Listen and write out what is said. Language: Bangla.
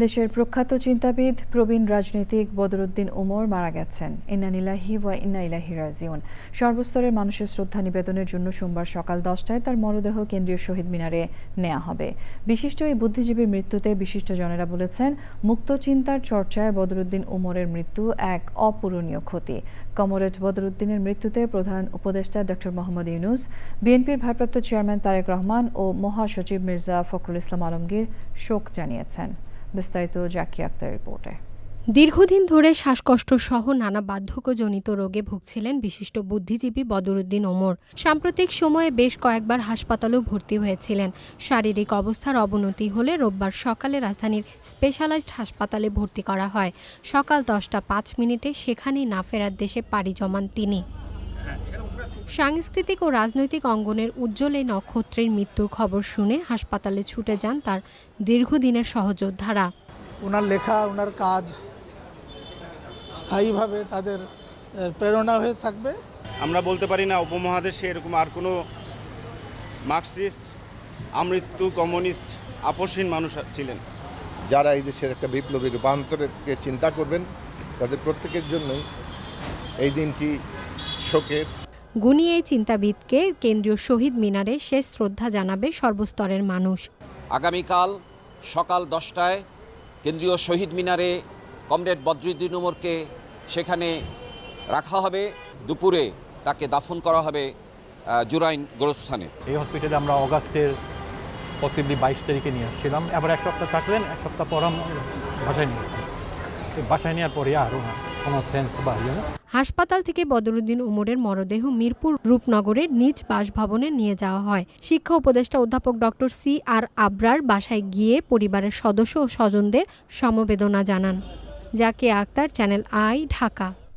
দেশের প্রখ্যাত চিন্তাবিদ, প্রবীণ রাজনীতিক বদরুদ্দিন ওমর মারা গেছেন। ইন্নানিলাহি ওয়া ইন্না ইলাহি রাজিউন। সর্বস্তরের মানুষের শ্রদ্ধা নিবেদনের জন্য সোমবার সকাল দশটায় তার মরদেহ কেন্দ্রীয় শহীদ মিনারে নেওয়া হবে। বিশিষ্ট এই বুদ্ধিজীবীর মৃত্যুতে বিশিষ্টজনেরা বলেছেন, মুক্ত চিন্তার চর্চায় বদরুদ্দিন ওমরের মৃত্যু এক অপূরণীয় ক্ষতি। কমরেড বদরুদ্দিনের মৃত্যুতে প্রধান উপদেষ্টা ডক্টর মোহাম্মদ ইউনুস, বিএনপির ভারপ্রাপ্ত চেয়ারম্যান তারেক রহমান ও মহাসচিব মির্জা ফখরুল ইসলাম আলমগীর শোক জানিয়েছেন। বিস্তারিত জাকি আক্তার রিপোর্টে। দীর্ঘদিন ধরে শ্বাসকষ্ট সহ নানা বার্ধক্যজনিত রোগে ভুগছিলেন বিশিষ্ট বুদ্ধিজীবী বদরুদ্দিন ওমর। সাম্প্রতিক সময়ে বেশ কয়েকবার হাসপাতালেও ভর্তি হয়েছিলেন। শারীরিক অবস্থার অবনতি হলে রোববার সকালে রাজধানীর স্পেশালাইজড হাসপাতালে ভর্তি করা হয়। সকাল দশটা পাঁচ মিনিটে সেখানেই না ফেরার দেশে পাড়ি জমান তিনি। সাংস্কৃতিক ও রাজনৈতিক অঙ্গনের উজ্জ্বল এই নক্ষত্রের মৃত্যুর খবর শুনে হাসপাতালে ছুটে যান তার দীর্ঘদিনের সহযোদ্ধারা। ওনার লেখা ওনার কাজ স্থায়ীভাবে তাদের প্রেরণা হয়ে থাকবে। আমরা বলতে পারি না উপমহাদেশে এরকম আর কোনো মার্কসিস্ট আমৃত্যু কমিউনিস্ট আপসহীন মানুষ ছিলেন। যারা এই দেশের একটা বিপ্লবী রূপান্তরকে চিন্তা করবেন তাদের প্রত্যেকের জন্যই এই দিনটি শোকের গুণী এই চিন্তাবিদকে কেন্দ্রীয় শহীদ মিনারে শেষ শ্রদ্ধা জানাবে সর্বস্তরের মানুষ। আগামীকাল সকাল দশটায় কেন্দ্রীয় শহীদ মিনারে কমরেড বদরুদ্দিন উমরকে সেখানে রাখা হবে। দুপুরে তাকে দাফন করা হবে জুরাইন গোরস্থানে। এই হসপিটালে আমরা অগাস্টের পসিবলি বাইশ তারিখে নিয়ে আসছিলাম। আবার এক সপ্তাহ থাকলেন এক সপ্তাহ পর আমরা বাসায় নিয়ে। বাসায় নেওয়ার পরে আরও কোনো সেন্স বা ইয়ে না। হাসপাতাল থেকে বদরুদ্দিন উমরের মরদেহ মিরপুর রূপনগরের নিজ বাসভবনে নিয়ে যাওয়া হয়। শিক্ষা উপদেষ্টা অধ্যাপক ডক্টর সি আর আবরার বাসায় গিয়ে পরিবারের সদস্য ও স্বজনদের সমবেদনা জানান। জাকে আক্তার, চ্যানেল আই, ঢাকা।